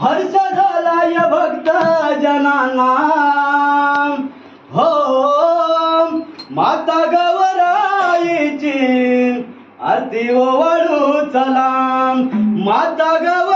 हर्ष झालाय भक्त जनाना. हो माता गवराईची आरती ओवाळू चला. माता गव